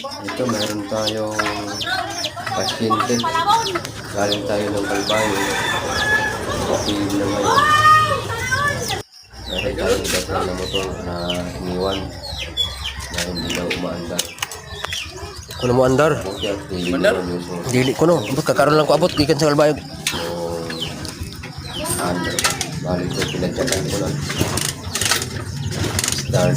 Ito, meron tayong pasyente. Galing tayo ng Kalbayo. Okay na ngayon. Meron tayong dating na motor na iniwan na hindi na umaandar. Kuno mo andar. Dili ko no. Abot kakaroon lang ko abot gikan sa kalbayog. yung under. Bali ko, pinadyakan ko na. Start.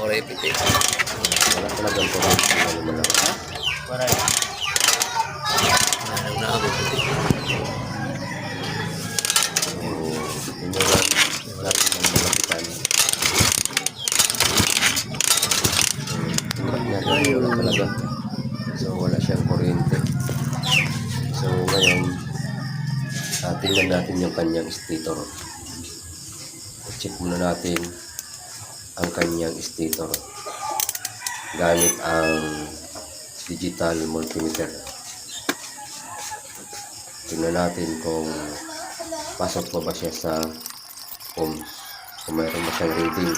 Piti. Wala talagang kuryente. Ano mo lang. Ano na ako natin ng malapitan. Wala talaga. So wala siyang kuryente. So ngayon, uh, tingnan natin yung kanyang stator. Check muna natin ang kanyang stator. Gamit ang digital multimeter. Tingnan natin kung pasok pa ba siya sa ohms kung mayroon ba siyang reading.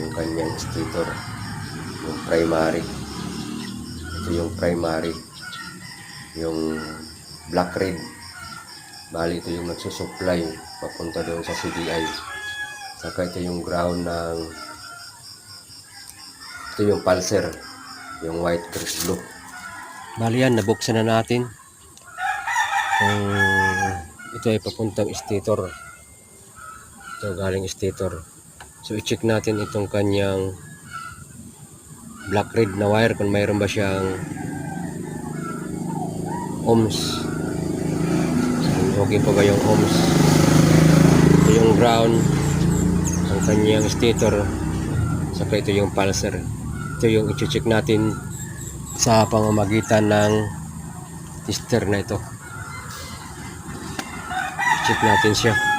Yung kanyang stator. Yung primary. Ito yung primary. Yung black red. Bali ito yung nagsusupply papunta doon sa CDI saka ito yung ground ng ito yung pulser yung white crisp blue Bali yan, nabuksan na natin. Kung ito ay papuntang stator. Ito galing stator. So i-check natin itong kanyang black red na wire kung mayroon ba siyang ohms. Okay pa ba yung ohms? Ito yung ground ang kanyang stator. Saka ito yung pulser. Ito yung i-check natin sa pamamagitan ng tester na ito. Check natin siya.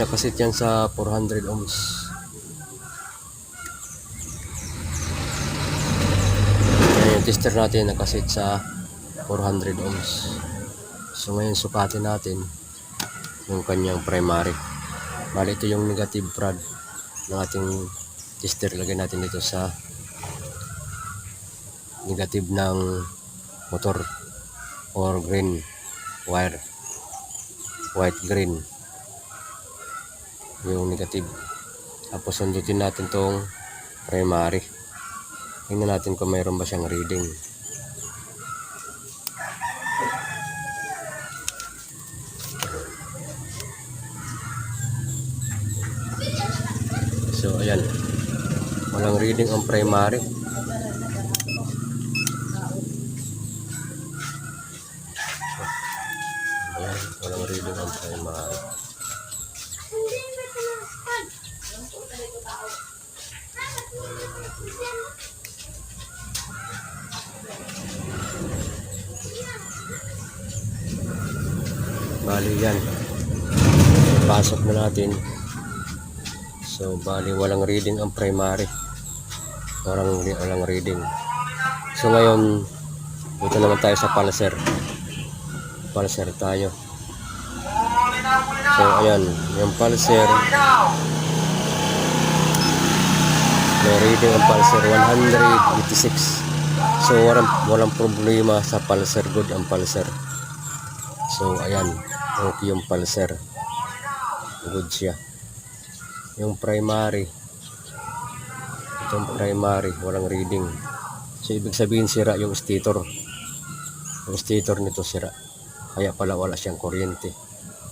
Nakasit yan sa 400 ohms. Yan yung tester natin nakasit sa 400 ohms. So ngayon sukatin natin yung kanyang primary. Bali ito yung negative prod ng ating tester. Lagay natin dito sa negative ng motor or green wire. White green yung negative. Tapos sundutin natin tong primary. Tingnan natin kung mayroon ba siyang reading. So, ayan. Walang reading ang primary. Ayan, walang reading ang primary. Bali yan. Pasok na natin. So, bali walang reading ang primary. Walang, walang reading. So, ngayon, dito naman tayo sa pulser. Pulser tayo. So, ayan. Yung pulser. May reading ang pulser 186. So, walang, walang problema sa pulser. Good ang pulser. So, ayan. Okay yung pulser. Good siya. Yung primary. Itong primary. Walang reading. So, ibig sabihin sira yung stator. Yung stator nito sira. Kaya pala wala siyang kuryente.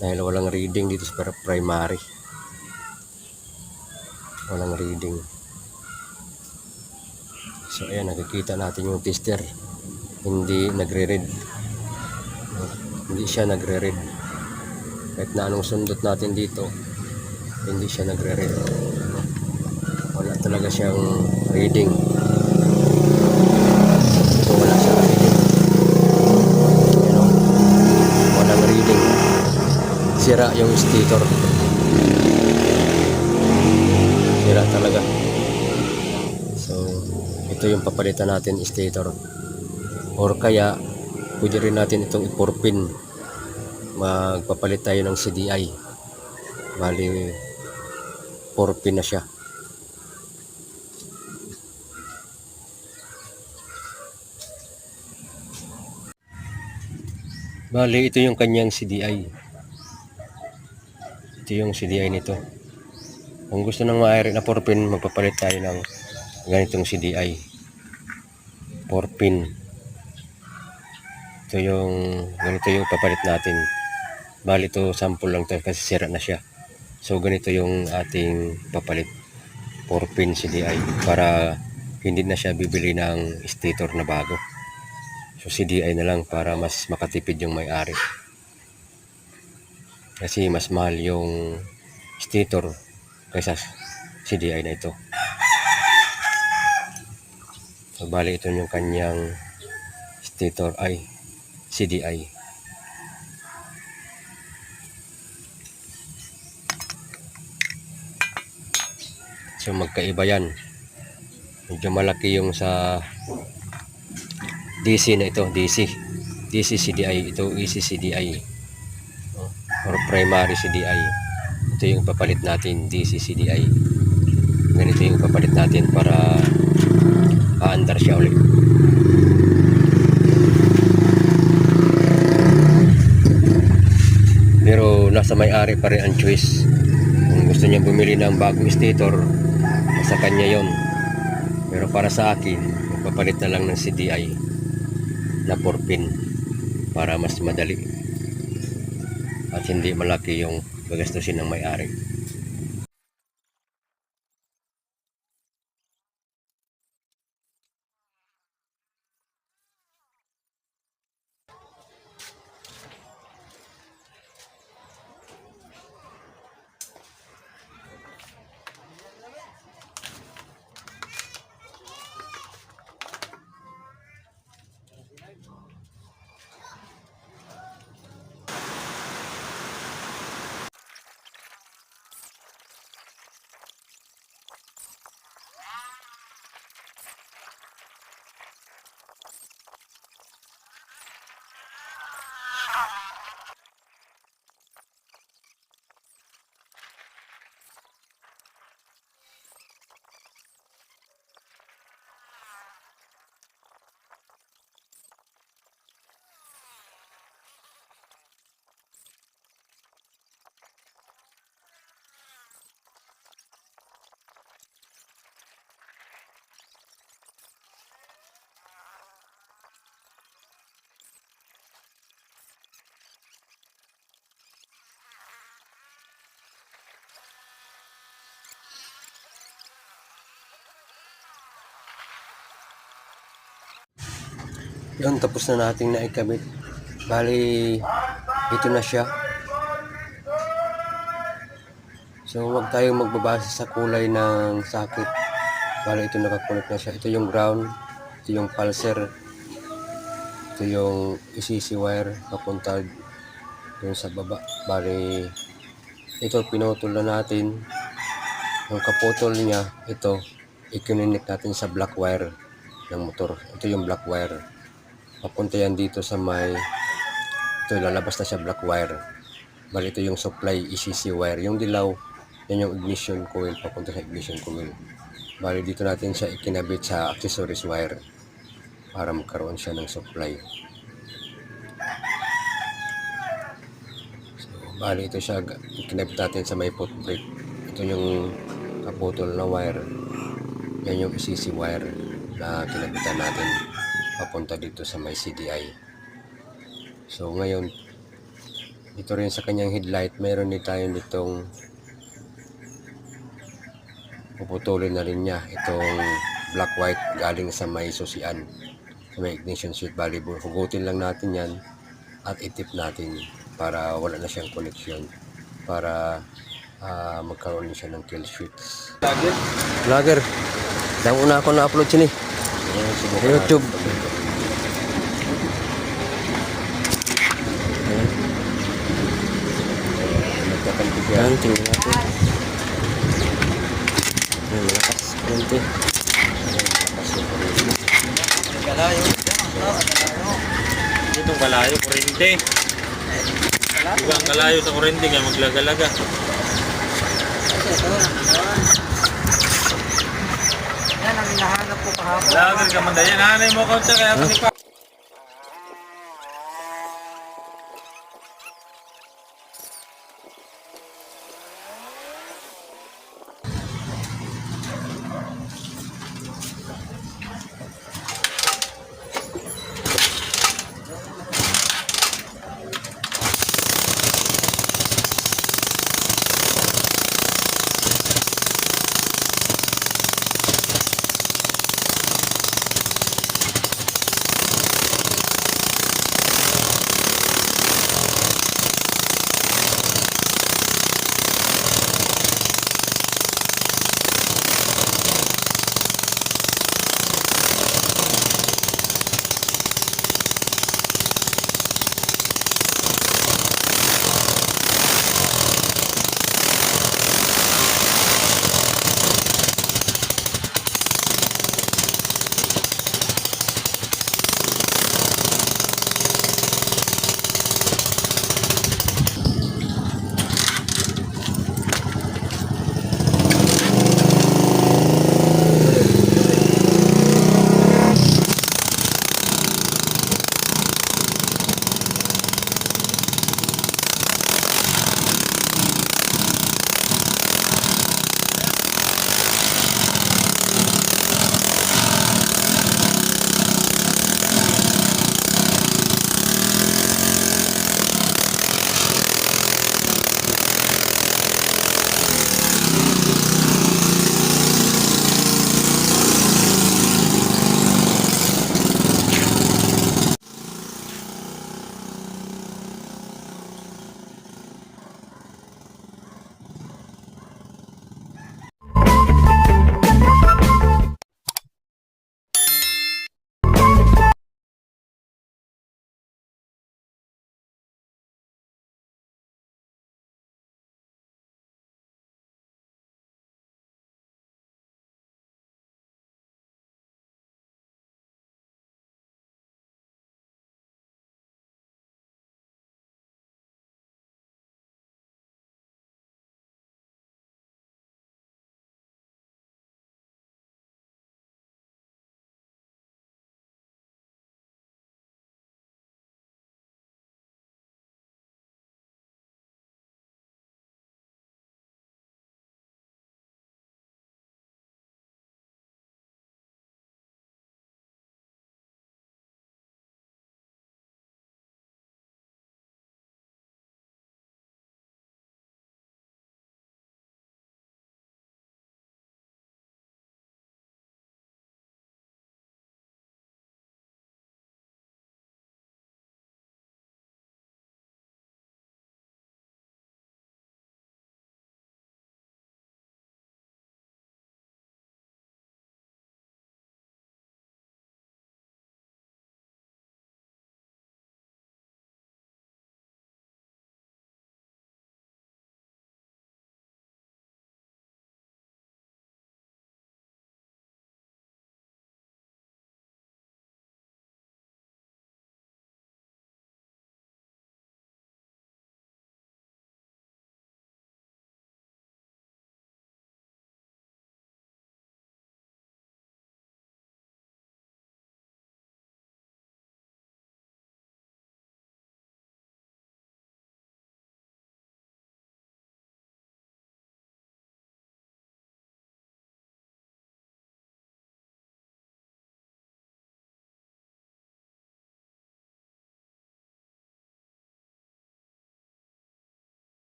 Dahil walang reading dito sa primary. Walang reading. So ayan, nakikita natin yung tester. Hindi nagre-read. Hindi siya nagre-read. Kahit na anong sundot natin dito, hindi siya nagre-read. Wala talaga siyang reading. Wala reading. Sira yung stator. Sira talaga. So, ito yung papalitan natin stator. Or kaya, pwede rin natin itong ipurpin. Magpapalit tayo ng CDI. Bali, purpin na siya. Bali, ito yung kanyang CDI. Ito yung CDI nito. Kung gusto ng maaari na 4 pin, magpapalit tayo ng ganitong CDI. 4 pin. Ito yung, ganito yung papalit natin. Bali ito, sample lang to kasi sira na siya. So ganito yung ating papalit. 4 pin CDI para hindi na siya bibili ng stator na bago. So CDI na lang para mas makatipid yung may-ari. Kasi mas mahal yung stator kaysa CDI na ito. So bali ito yung kanyang stator ay CDI. So magkaiba yan. Medyo malaki yung sa DC na ito, DC. DC CDI, ito EC CDI. Or primary CDI. Ito yung papalit natin, DC CDI. Ganito yung papalit natin para aandar siya ulit. Pero nasa may-ari pa rin ang choice. Kung gusto niya bumili ng bagong stator, sa kanya yon. Pero para sa akin, magpapalit na lang ng CDI na 4 pin para mas madali at hindi malaki yung gagastusin ng may-ari. Ah! Yun, tapos na nating naikabit. Bali, ito na siya. So, huwag tayong magbabase sa kulay ng sakit. Bali, ito nakakunik na siya. Ito yung ground. Ito yung pulser. Ito yung ECC wire papunta dun sa baba. Bali, ito pinutol na natin. Yung kaputol niya, ito, ikininik natin sa black wire ng motor. Ito yung black wire papunta yan dito sa may ito lalabas na siya black wire. Bali ito yung supply ECC wire. Yung dilaw yan yung ignition coil. Papunta sa ignition coil. Bali dito natin siya ikinabit sa accessories wire para magkaroon siya ng supply. So, bali ito siya ikinabit natin sa may foot brake. Ito yung kaputol na wire. Yan yung ECC wire na kinabitan natin papunta dito sa may CDI. So ngayon, dito rin sa kanyang headlight, meron din tayo nitong puputulin na rin niya itong black white galing sa may susian sa may ignition switch volleyball. Hugutin lang natin yan at itip natin para wala na siyang connection para ah, magkaroon siya ng kill switch. Lagi. Vlogger, dang una ako na-upload siya ni. Ayan, subukan Sa YouTube. natin. Ayan. Nagkakantig yan. Tingnan natin. Ayan, malakas. Konti. Kalayo. Itong kalayo, kurente. Diba ang kalayo sa kurente kaya maglagalaga. Yan ang hinahanap ko kahapon. Lager ka man dyan. Hanay mo ko siya kaya ako ni pa.